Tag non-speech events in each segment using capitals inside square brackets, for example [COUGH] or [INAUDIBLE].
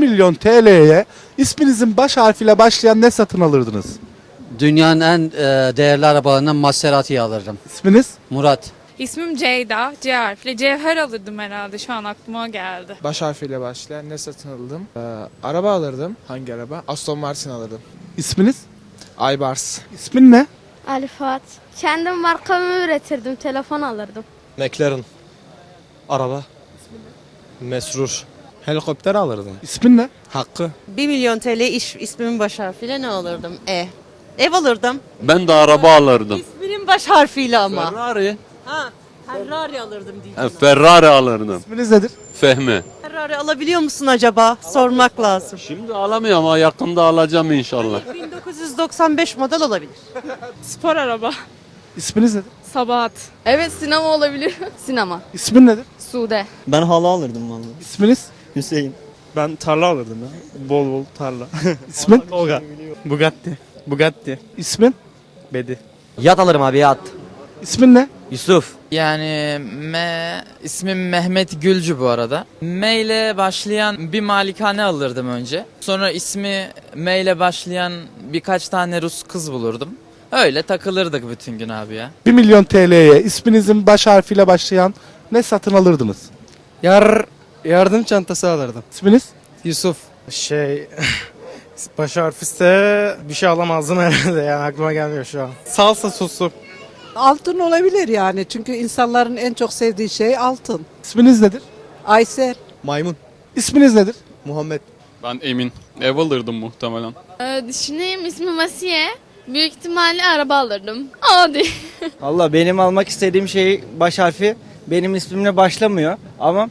milyon TL'ye isminizin baş harfiyle başlayan ne satın alırdınız? Dünyanın en e, değerli arabalarından Maserati'yi alırdım. İsminiz? Murat. İsmim Ceyda. C harfli. Cevher alırdım herhalde. Şu an aklıma geldi. Baş harfiyle başlayan ne satın aldım? Ee, araba alırdım. Hangi araba? Aston Martin alırdım. İsminiz? Aybars. İsmin ne? Ali Fuat. Kendim markamı üretirdim, telefon alırdım. McLaren. Araba. Mesrur. Helikopter alırdım. İsmin ne? Hakkı. 1 milyon TL iş, ismimin baş harfiyle ne alırdım? E. Ev alırdım. Ben de araba alırdım. İsminin baş harfiyle ama. Ferrari. Ha, Ferrari alırdım E, diyeceğim. Ferrari alırdım. İsminiz nedir? Fehmi. Ferrari alabiliyor musun acaba? Sormak lazım. Şimdi alamıyorum ama yakında alacağım inşallah. 1995 model olabilir. [LAUGHS] Spor araba. İsminiz nedir? Sabahat. Evet, sinema olabilir. [LAUGHS] sinema. İsmin nedir? Sude. Ben halı alırdım vallahi. İsminiz? Hüseyin. Ben tarla alırdım ya. Bol bol tarla. [LAUGHS] İsmin? Oga. Bugatti. Bugatti. İsmin? Bedi. Yat alırım abi yat. İsmin ne? Yusuf. Yani me, ismim Mehmet Gülcü bu arada. M ile başlayan bir malikane alırdım önce. Sonra ismi M ile başlayan birkaç tane Rus kız bulurdum. Öyle takılırdık bütün gün abi ya. 1 milyon TL'ye isminizin baş harfiyle başlayan ne satın alırdınız? Yar yardım çantası alırdım. İsminiz? Yusuf. Şey [LAUGHS] baş harfi ise bir şey alamazdım [LAUGHS] herhalde yani aklıma gelmiyor şu an. Salsa sosu. Altın olabilir yani. Çünkü insanların en çok sevdiği şey altın. İsminiz nedir? Aysel. Maymun. İsminiz nedir? Muhammed. Ben Emin. Ev alırdım muhtemelen. Ee, düşüneyim, ismim Asiye. Büyük ihtimalle araba alırdım. Hadi. [LAUGHS] Valla benim almak istediğim şey baş harfi benim ismimle başlamıyor ama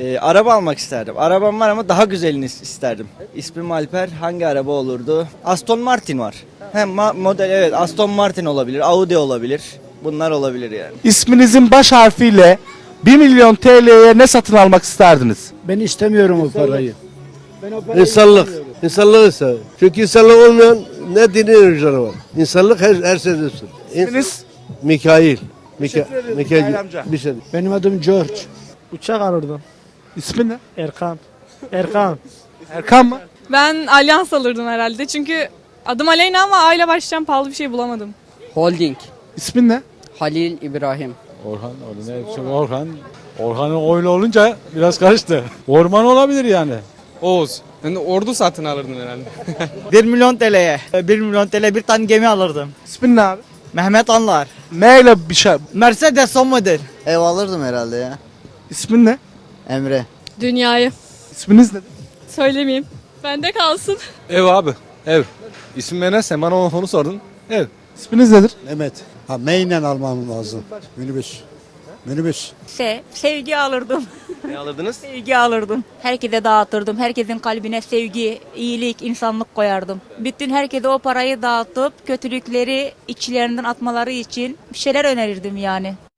e, araba almak isterdim. Arabam var ama daha güzelini is- isterdim. İsmim Alper. Hangi araba olurdu? Aston Martin var. Hem ma- model evet Aston Martin olabilir, Audi olabilir. Bunlar olabilir yani. İsminizin baş harfiyle 1 milyon TL'ye ne satın almak isterdiniz? Ben istemiyorum o parayı. İnsanlık. İnsanlığı ise. Çünkü insanlık olmayan ne dinin rüzgarı var. İnsanlık her, her şeyden üstün. İn- İsminiz? Mikail. Mika, Mikail. Mikail amca. Bir şey. Benim adım George. Uçak alırdım. İsmin ne? Erkan. Erkan. Erkan mı? Ben alyans alırdım herhalde. Çünkü adım Aleyna ama aile başlayan pahalı bir şey bulamadım. Holding. İsmin ne? Halil İbrahim. Orhan, Orhan, Orhan. Orhan'ın oylu olunca biraz karıştı. Orman olabilir yani. Oğuz. Ben de ordu satın alırdım herhalde. [LAUGHS] 1 milyon TL'ye. 1 milyon TL bir tane gemi alırdım. İsmin ne abi? Mehmet Anlar. M ile bir şey. Mercedes son model. Ev alırdım herhalde ya. İsmin ne? Emre. Dünyayı. İsminiz nedir? Söylemeyeyim. Bende kalsın. Ev abi. Ev. İsim Enes sen bana onu sordun. Ev. İsminiz nedir? Mehmet. Ha meynen almam lazım. Minibüs. Minibüs. Se sevgi alırdım. Ne alırdınız? [LAUGHS] Sevgi alırdım. Herkese dağıtırdım. Herkesin kalbine sevgi, iyilik, insanlık koyardım. Bütün herkese o parayı dağıtıp kötülükleri içlerinden atmaları için bir şeyler önerirdim yani.